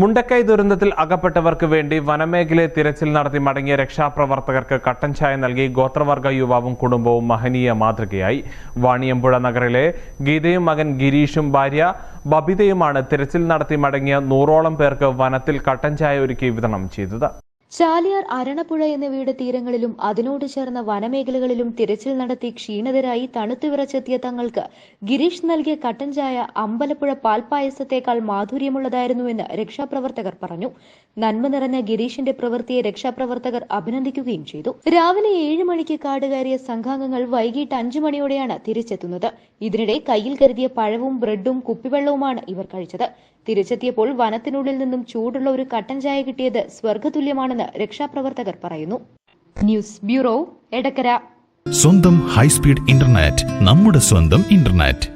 Mundakkai ദുരന്തത്തിൽ അകപ്പെട്ടവർക്ക് വേണ്ടി വനമേഖലയെ തിരച്ചിൽ നടത്തി മടങ്ങിയ രക്ഷാപ്രവർത്തകർക്ക് കട്ടൻ ചായ നൽകി ഗോത്രവർഗ യുവാവും കുടുംബവും മഹനീയ മാതൃകയായി. വാണിയമ്പുഴ നഗറിലെ ഗീതയും മകൻ ഗിരീഷും ഭാര്യ ബബിതയുമാണ് തിരച്ചിൽ നടത്തി മടങ്ങിയ നൂറോളം പേർക്ക് വനത്തിൽ കട്ടൻ ചായ ഒരുക്കി വിതരണം ചെയ്തത്. ചാലിയാർ അരണപ്പുഴ എന്നിവയുടെ തീരങ്ങളിലും അതിനോട് ചേർന്ന വനമേഖലകളിലും തിരച്ചിൽ നടത്തി ക്ഷീണിതരായി തണുത്തുവിറച്ചെത്തിയ തങ്ങൾക്ക് ഗിരീഷ് നൽകിയ കട്ടൻ ചായ അമ്പലപ്പുഴ പാൽപ്പായസത്തേക്കാൾ മാധുര്യമുള്ളതായിരുന്നുവെന്ന് രക്ഷാപ്രവർത്തകർ പറഞ്ഞു. നന്മ നിറഞ്ഞ ഗിരീഷിന്റെ പ്രവൃത്തിയെ രക്ഷാപ്രവർത്തകർ അഭിനന്ദിക്കുകയും ചെയ്തു. രാവിലെ ഏഴ് മണിക്ക് കാട് കയറിയ സംഘാംഗങ്ങൾ വൈകിട്ട് അഞ്ചു മണിയോടെയാണ് തിരിച്ചെത്തുന്നത്. ഇതിനിടെ കയ്യിൽ കരുതിയ പഴവും ബ്രെഡും കുപ്പിവെള്ളവുമാണ് ഇവർ കഴിച്ചത്. തിരിച്ചെത്തിയപ്പോൾ വനത്തിനുള്ളിൽ നിന്നും ചൂടുള്ള ഒരു കട്ടൻ ചായ കിട്ടിയത് സ്വർഗതുല്യമാണെന്ന് രക്ഷാപ്രവർത്തകർ പറയുന്നു. News bureau Edakkara. സ്വന്തം ഹൈസ്പീഡ് ഇന്റർനെറ്റ് നമ്മുടെ സ്വന്തം ഇന്റർനെറ്റ്.